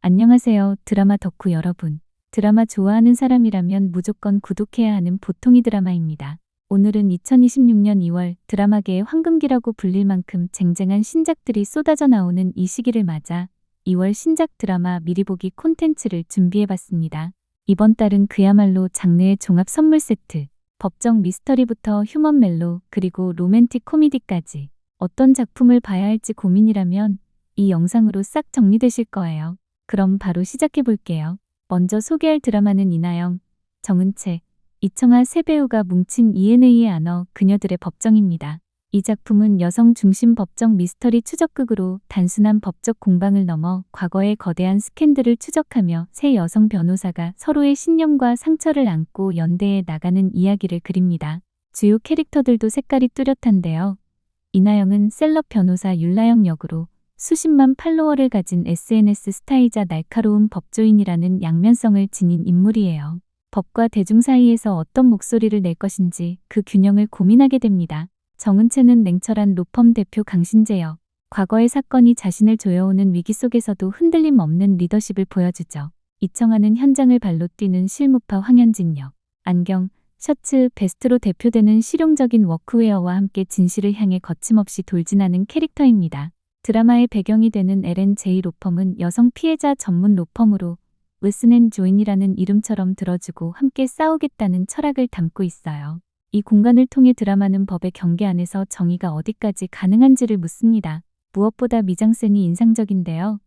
안녕하세요, 드라마 덕후 여러분. 드라마 좋아하는 사람이라면 무조건 구독해야 하는 보통이 드라마입니다. 오늘은 2026년 2월 드라마계의 황금기라고 불릴 만큼 쟁쟁한 신작들이 쏟아져 나오는 이 시기를 맞아 2월 신작 드라마 미리 보기 콘텐츠를 준비해봤습니다. 이번 달은 그야말로 장르의 종합 선물 세트, 법정 미스터리부터 휴먼 멜로, 그리고 로맨틱 코미디까지 어떤 작품을 봐야 할지 고민이라면 이 영상으로 싹 정리되실 거예요. 그럼 바로 시작해 볼게요. 먼저 소개할 드라마는 이나영, 정은채, 이청아 세 배우가 뭉친 ENA의 안어 그녀들의 법정입니다. 이 작품은 여성 중심 법정 미스터리 추적극으로 단순한 법적 공방을 넘어 과거의 거대한 스캔들을 추적하며 새 여성 변호사가 서로의 신념과 상처를 안고 연대해 나가는 이야기를 그립니다. 주요 캐릭터들도 색깔이 뚜렷한데요. 이나영은 셀럽 변호사 율라영 역으로 수십만 팔로워를 가진 SNS 스타이자 날카로운 법조인이라는 양면성을 지닌 인물이에요. 법과 대중 사이에서 어떤 목소리를 낼 것인지 그 균형을 고민하게 됩니다. 정은채는 냉철한 로펌 대표 강신재 역. 과거의 사건이 자신을 조여오는 위기 속에서도 흔들림 없는 리더십을 보여주죠. 이청아는 현장을 발로 뛰는 실무파 황현진 역. 안경, 셔츠, 베스트로 대표되는 실용적인 워크웨어와 함께 진실을 향해 거침없이 돌진하는 캐릭터입니다. 드라마의 배경이 되는 LNJ 로펌은 여성 피해자 전문 로펌으로 웨스넨 조인이라는 이름처럼 들어주고 함께 싸우겠다는 철학을 담고 있어요. 이 공간을 통해 드라마는 법의 경계 안에서 정의가 어디까지 가능한지를 묻습니다. 무엇보다 미장센이 인상적인데요.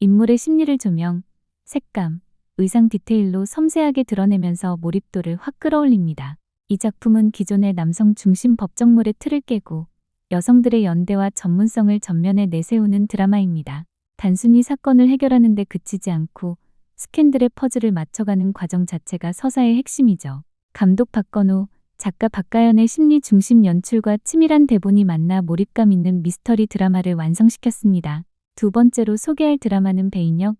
인물의 심리를 조명, 색감, 의상 디테일로 섬세하게 드러내면서 몰입도를 확 끌어올립니다. 이 작품은 기존의 남성 중심 법정물의 틀을 깨고 여성들의 연대와 전문성을 전면에 내세우는 드라마입니다. 단순히 사건을 해결하는 데 그치지 않고 스캔들의 퍼즐을 맞춰가는 과정 자체가 서사의 핵심이죠. 감독 박건호, 작가 박가연의 심리 중심 연출과 치밀한 대본이 만나 몰입감 있는 미스터리 드라마를 완성시켰습니다. 두 번째로 소개할 드라마는 배인혁,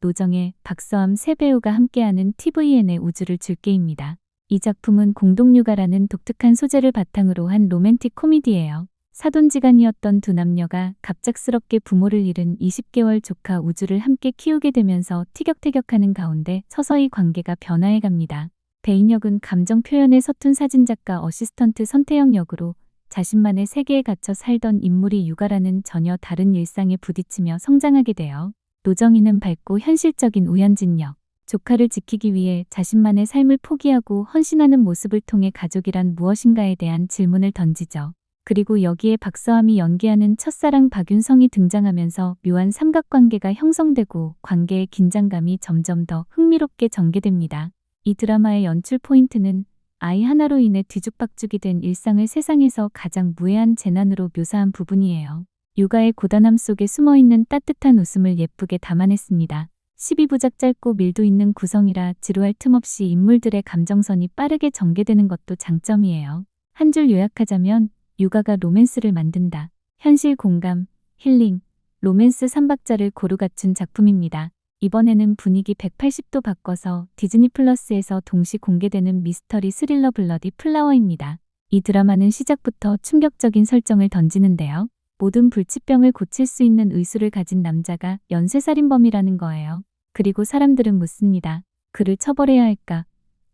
노정혜, 박서암 세 배우가 함께하는 TVN의 우주를 줄게입니다. 이 작품은 공동육아라는 독특한 소재를 바탕으로 한 로맨틱 코미디예요. 사돈지간이었던 두 남녀가 갑작스럽게 부모를 잃은 20개월 조카 우주를 함께 키우게 되면서 티격태격하는 가운데 서서히 관계가 변화해 갑니다. 배인혁은 감정 표현에 서툰 사진작가 어시스턴트 선태영 역으로 자신만의 세계에 갇혀 살던 인물이 육아라는 전혀 다른 일상에 부딪히며 성장하게 되어 노정희는 밝고 현실적인 우현진 역. 조카를 지키기 위해 자신만의 삶을 포기하고 헌신하는 모습을 통해 가족이란 무엇인가에 대한 질문을 던지죠. 그리고 여기에 박서함이 연기하는 첫사랑 박윤성이 등장하면서 묘한 삼각관계가 형성되고 관계의 긴장감이 점점 더 흥미롭게 전개됩니다. 이 드라마의 연출 포인트는 아이 하나로 인해 뒤죽박죽이 된 일상을 세상에서 가장 무해한 재난으로 묘사한 부분이에요. 육아의 고단함 속에 숨어있는 따뜻한 웃음을 예쁘게 담아냈습니다. 12부작 짧고 밀도 있는 구성이라 지루할 틈 없이 인물들의 감정선이 빠르게 전개되는 것도 장점이에요. 한 줄 요약하자면 육아가 로맨스를 만든다. 현실 공감, 힐링, 로맨스 삼박자를 고루 갖춘 작품입니다. 이번에는 분위기 180도 바꿔서 디즈니 플러스에서 동시 공개되는 미스터리 스릴러 블러디 플라워입니다. 이 드라마는 시작부터 충격적인 설정을 던지는데요. 모든 불치병을 고칠 수 있는 의술을 가진 남자가 연쇄살인범이라는 거예요. 그리고 사람들은 묻습니다. 그를 처벌해야 할까?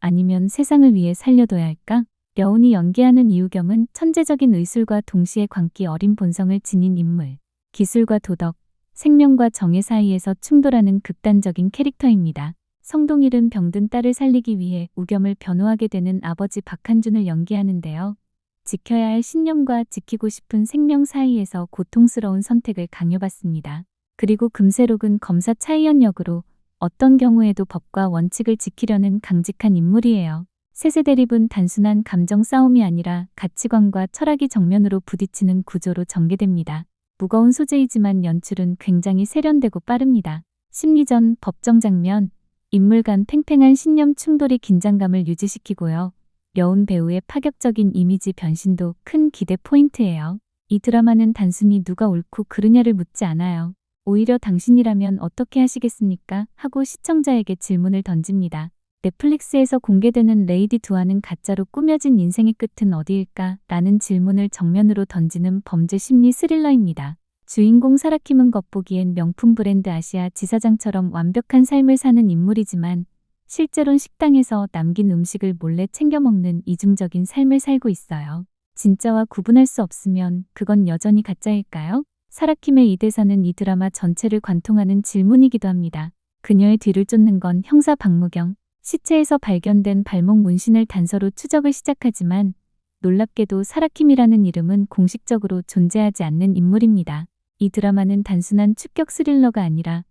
아니면 세상을 위해 살려둬야 할까? 려운이 연기하는 이우겸은 천재적인 의술과 동시에 광기 어린 본성을 지닌 인물. 기술과 도덕, 생명과 정의 사이에서 충돌하는 극단적인 캐릭터입니다. 성동일은 병든 딸을 살리기 위해 우겸을 변호하게 되는 아버지 박한준을 연기하는데요. 지켜야 할 신념과 지키고 싶은 생명 사이에서 고통스러운 선택을 강요받습니다. 그리고 금세록은 검사 차이연 역으로 어떤 경우에도 법과 원칙을 지키려는 강직한 인물이에요. 세세 대립은 단순한 감정 싸움이 아니라 가치관과 철학이 정면으로 부딪히는 구조로 전개됩니다. 무거운 소재이지만 연출은 굉장히 세련되고 빠릅니다. 심리전, 법정 장면, 인물 간 팽팽한 신념 충돌이 긴장감을 유지시키고요. 여운 배우의 파격적인 이미지 변신도 큰 기대 포인트예요. 이 드라마는 단순히 누가 옳고 그르냐를 묻지 않아요. 오히려 당신이라면 어떻게 하시겠습니까? 하고 시청자에게 질문을 던집니다. 넷플릭스에서 공개되는 레이디 두아는 가짜로 꾸며진 인생의 끝은 어디일까? 라는 질문을 정면으로 던지는 범죄 심리 스릴러입니다. 주인공 사라킴은 겉보기엔 명품 브랜드 아시아 지사장처럼 완벽한 삶을 사는 인물이지만 실제론 식당에서 남긴 음식을 몰래 챙겨 먹는 이중적인 삶을 살고 있어요. 진짜와 구분할 수 없으면 그건 여전히 가짜일까요? 사라킴의 이 대사는 이 드라마 전체를 관통하는 질문이기도 합니다. 그녀의 뒤를 쫓는 건 형사 박무경. 시체에서 발견된 발목 문신을 단서로 추적을 시작하지만 놀랍게도 사라킴이라는 이름은 공식적으로 존재하지 않는 인물입니다. 이 드라마는 단순한 축격 스릴러가 아니라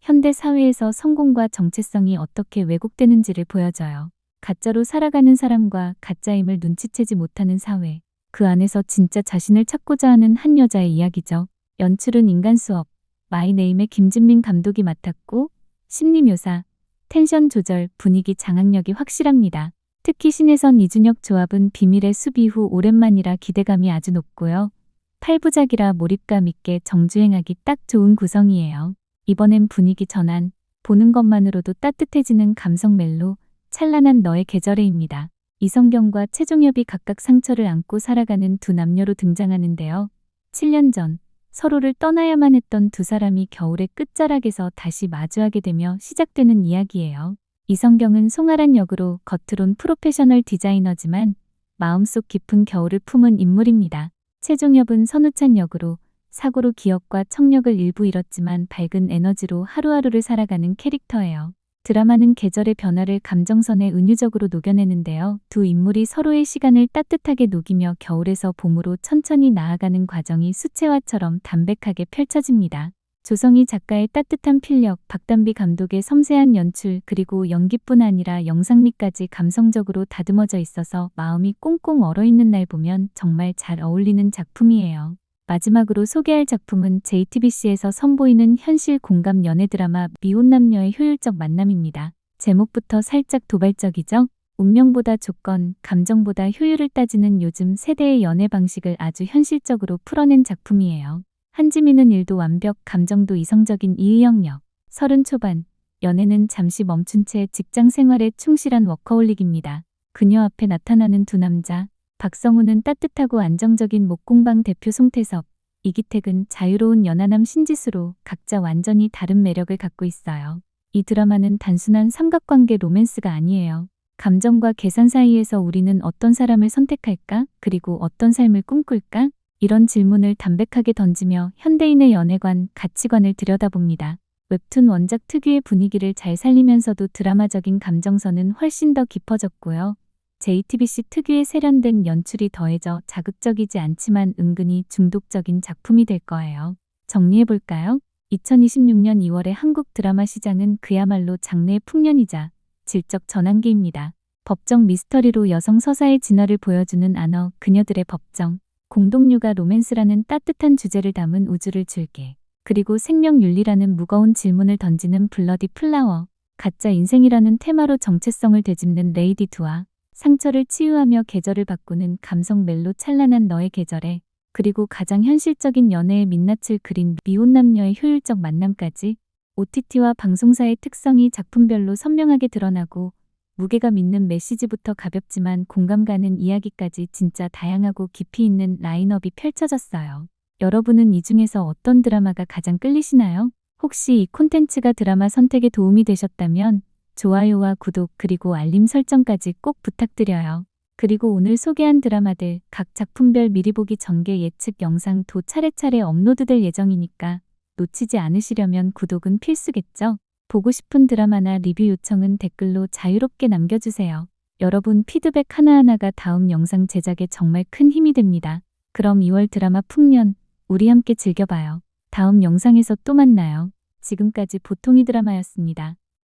현대 사회에서 성공과 정체성이 어떻게 왜곡되는지를 보여줘요. 가짜로 살아가는 사람과 가짜임을 눈치채지 못하는 사회. 그 안에서 진짜 자신을 찾고자 하는 한 여자의 이야기죠. 연출은 인간 수업, 마이네임의 김진민 감독이 맡았고 심리 묘사, 텐션 조절, 분위기 장악력이 확실합니다. 특히 신혜선 이준혁 조합은 비밀의 숲 이후 오랜만이라 기대감이 아주 높고요. 8부작이라 몰입감 있게 정주행하기 딱 좋은 구성이에요. 이번엔 분위기 전환, 보는 것만으로도 따뜻해지는 감성 멜로, 찬란한 너의 계절에입니다. 이성경과 최종엽이 각각 상처를 안고 살아가는 두 남녀로 등장하는데요. 7년 전 서로를 떠나야만 했던 두 사람이 겨울의 끝자락에서 다시 마주하게 되며 시작되는 이야기예요. 이성경은 송아란 역으로 겉으론 프로페셔널 디자이너지만 마음속 깊은 겨울을 품은 인물입니다. 최종엽은 선우찬 역으로 사고로 기억과 청력을 일부 잃었지만 밝은 에너지로 하루하루를 살아가는 캐릭터예요. 드라마는 계절의 변화를 감정선에 은유적으로 녹여내는데요. 두 인물이 서로의 시간을 따뜻하게 녹이며 겨울에서 봄으로 천천히 나아가는 과정이 수채화처럼 담백하게 펼쳐집니다. 조성희 작가의 따뜻한 필력, 박담비 감독의 섬세한 연출, 그리고 연기뿐 아니라 영상미까지 감성적으로 다듬어져 있어서 마음이 꽁꽁 얼어있는 날 보면 정말 잘 어울리는 작품이에요. 마지막으로 소개할 작품은 JTBC에서 선보이는 현실 공감 연애 드라마 미혼 남녀의 효율적 만남입니다. 제목부터 살짝 도발적이죠? 운명보다 조건, 감정보다 효율을 따지는 요즘 세대의 연애 방식을 아주 현실적으로 풀어낸 작품이에요. 한지민은 일도 완벽, 감정도 이성적인 이의영 역. 서른 초반, 연애는 잠시 멈춘 채 직장 생활에 충실한 워커홀릭입니다. 그녀 앞에 나타나는 두 남자, 박성우는 따뜻하고 안정적인 목공방 대표 송태섭, 이기택은 자유로운 연하남 신지수로 각자 완전히 다른 매력을 갖고 있어요. 이 드라마는 단순한 삼각관계 로맨스가 아니에요. 감정과 계산 사이에서 우리는 어떤 사람을 선택할까? 그리고 어떤 삶을 꿈꿀까? 이런 질문을 담백하게 던지며 현대인의 연애관, 가치관을 들여다봅니다. 웹툰 원작 특유의 분위기를 잘 살리면서도 드라마적인 감정선은 훨씬 더 깊어졌고요. JTBC 특유의 세련된 연출이 더해져 자극적이지 않지만 은근히 중독적인 작품이 될 거예요. 정리해볼까요? 2026년 2월의 한국 드라마 시장은 그야말로 장래의 풍년이자 질적 전환기입니다. 법정 미스터리로 여성 서사의 진화를 보여주는 안어 그녀들의 법정, 공동육아 로맨스라는 따뜻한 주제를 담은 우주를 줄게. 그리고 생명윤리라는 무거운 질문을 던지는 블러디 플라워, 가짜 인생이라는 테마로 정체성을 되짚는 레이디 두아, 상처를 치유하며 계절을 바꾸는 감성 멜로 찬란한 너의 계절에 그리고 가장 현실적인 연애의 민낯을 그린 미혼 남녀의 효율적 만남까지 OTT와 방송사의 특성이 작품별로 선명하게 드러나고 무게가 믿는 메시지부터 가볍지만 공감 가는 이야기까지 진짜 다양하고 깊이 있는 라인업이 펼쳐졌어요. 여러분은 이 중에서 어떤 드라마가 가장 끌리시나요? 혹시 이 콘텐츠가 드라마 선택에 도움이 되셨다면 좋아요와 구독 그리고 알림 설정까지 꼭 부탁드려요. 그리고 오늘 소개한 드라마들 각 작품별 미리 보기 전개 예측 영상도 차례차례 업로드될 예정이니까 놓치지 않으시려면 구독은 필수겠죠? 보고 싶은 드라마나 리뷰 요청은 댓글로 자유롭게 남겨주세요. 여러분 피드백 하나하나가 다음 영상 제작에 정말 큰 힘이 됩니다. 그럼 2월 드라마 풍년 우리 함께 즐겨봐요. 다음 영상에서 또 만나요. 지금까지 보통이 드라마였습니다.